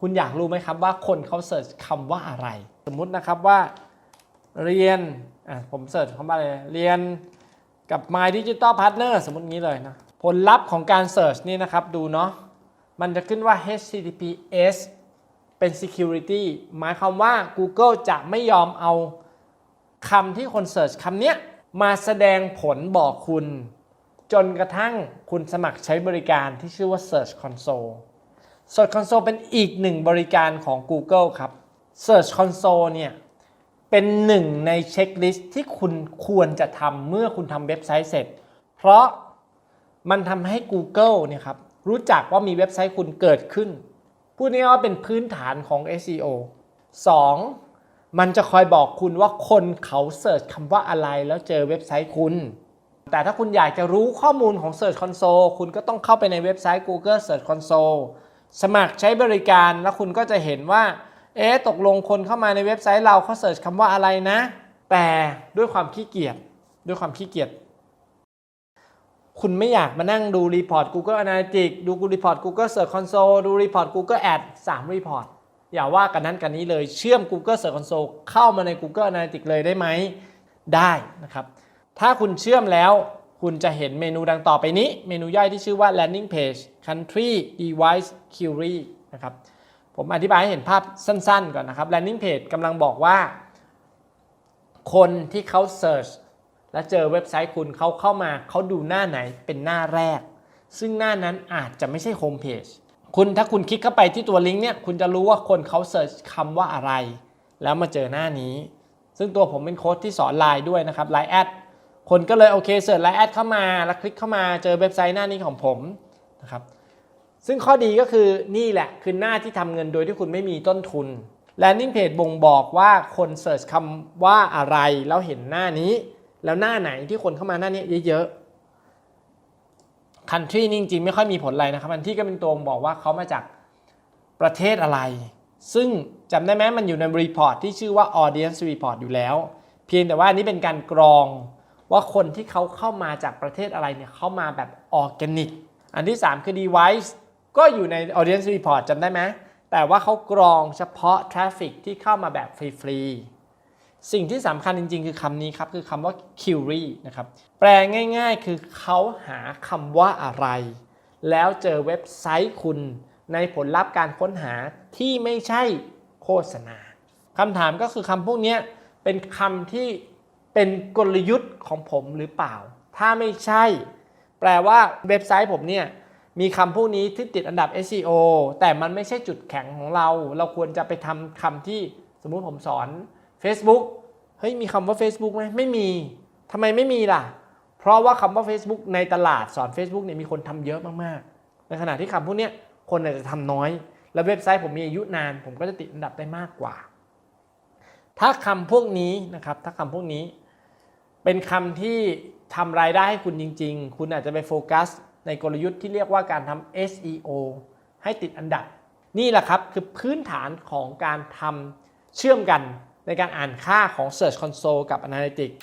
คุณอยากรู้ไหมครับว่าคนเขาเสิร์ชคำว่าอะไร สมมุตินะครับว่าเรียนอะผมเสิร์ชคำว่าอะไรเรียนกับ My Digital Partner สมมติงี้เลยนะ ผลลัพธ์ของการเสิร์ชนี่นะครับดูเนาะมันจะขึ้นว่า HTTPS เป็น security หมายความว่า Google จะไม่ยอมเอาคำที่คนเสิร์ชคำนี้มาแสดงผลบอกคุณ จนกระทั่งคุณสมัครใช้บริการที่ชื่อว่า Search Console Search Console เป็นอีกหนึ่งบริการของ Google ครับ Search Console เนี่ยเป็นหนึ่งในเช็คลิสต์ที่คุณควรจะทำเมื่อคุณทำเว็บไซต์เสร็จ เพราะมันทำให้ Google เนี่ยครับรู้จักว่ามีเว็บไซต์คุณเกิดขึ้น พูดง่ายๆว่าเป็นพื้นฐานของ SEO 2. มันจะคอยบอกคุณว่าคนเขาเสิร์ชคำว่าอะไรแล้วเจอเว็บไซต์คุณ แต่ถ้าคุณอยากจะรู้ข้อมูลของ Search Console คุณก็ต้องเข้าไปในเว็บไซต์ Google Search Console สมัครใช้บริการแล้วคุณก็จะเห็นว่า เอ๊ะตกลงคนเข้ามาในเว็บไซต์เราเขาเสิร์ชคำว่าอะไรนะ แต่ด้วยความขี้เกียจด้วยความขี้เกียจคุณไม่อยากมานั่งดูรีพอร์ต Google Analytics ดูรีพอร์ต Google Search Console ดูรีพอร์ต Google Ad 3รีพอร์ตอย่าว่ากันนั้นกันนี้เลยเชื่อม Google Search Console เข้ามาใน Google Analytics เลยได้ไหม ได้นะครับ ถ้าคุณเชื่อมแล้ว คุณจะเห็นเมนูดังต่อไปนี้ เมนูย่อยที่ชื่อว่า landing page country device query นะครับ ผมอธิบายให้เห็นภาพสั้นๆ ก่อนนะครับ landing page กำลังบอกว่า คนที่เขา search แล้วเจอเว็บไซต์คุณเขาเข้ามาเขาดูหน้าไหนเป็นหน้าแรก ซึ่งหน้านั้นอาจจะไม่ใช่โฮมเพจคุณถ้าคุณคลิกเข้าไปที่ตัวลิงก์เนี่ยคุณจะรู้ว่าคนเขาเสิร์ชคำว่าอะไร แล้วมาเจอหน้านี้ ซึ่งตัวผมเป็นโค้ดที่สอนไลน์ด้วยนะครับไลน์แอด คนก็เลยโอเคเสิร์ชไลน์แอดเข้ามาแล้วคลิกเข้ามาเจอเว็บไซต์หน้านี้ของผมนะครับซึ่งข้อดีก็คือนี่แหละคือหน้าที่ทำเงินโดยที่คุณไม่มีต้นทุน Landing Page บ่งบอกว่าคนเสิร์ชคำว่าอะไรแล้วเห็นหน้านี้ แล้วหน้าไหนที่คนเข้ามาหน้านี้เยอะๆ country นี่จริงๆไม่ค่อยมีผลอะไรนะครับ country ก็เป็นตัวบอกว่าเขามาจากประเทศอะไร ซึ่งจำได้ไหมมันอยู่ในรีพอร์ตที่ชื่อว่า audience report อยู่แล้ว เพียงแต่ว่านนี้เป็นการกรอง ว่าคนที่เขาเข้ามาจากประเทศอะไรเนี่ยเข้ามาแบบออร์แกนิก อันที่ 3 คือ device ก็อยู่ใน audience report จำได้ไหมแต่ว่าเขากรองเฉพาะ traffic ที่เข้ามาแบบฟรีๆ สิ่งที่สำคัญจริง ๆ คือคำนี้ครับ คือคำว่า query นะครับ แปลง่าย ๆ คือเขาหาคำว่าอะไร แล้วเจอเว็บไซต์คุณในผลลัพธ์การค้นหาที่ไม่ใช่โฆษณาคำถามก็คือคำพวกนี้เป็นคำที่ เป็นกลยุทธ์ของผมหรือเปล่า ถ้าไม่ใช่ แปลว่าเว็บไซต์ผมเนี่ยมีคำพวกนี้ที่ติดอันดับ SEO แต่มันไม่ใช่จุดแข็งของเรา เราควรจะไปทำคำที่สมมุติผมสอน Facebook เฮ้ยมีคำว่า Facebook ไหมไม่มีทำไมไม่มีล่ะ เพราะว่าคำว่า Facebook ในตลาดสอน Facebook เนี่ยมีคนทำเยอะมากๆ ในขณะที่คำพวกนี้คนอาจจะทำน้อย แล้วเว็บไซต์ผมมีอายุนาน ผมก็จะติดอันดับได้มากกว่า ถ้าคำพวกนี้นะครับถ้าคำพวกนี้ เป็นคำที่ทำรายได้ให้คุณจริง ๆ คุณอาจจะไปโฟกัส ในกลยุทธ์ที่เรียกว่าการทำ SEO ให้ติดอันดับ นี่แหละครับคือพื้นฐานของการทำเชื่อมกันในการอ่านค่าของ Search Console กับ Analytics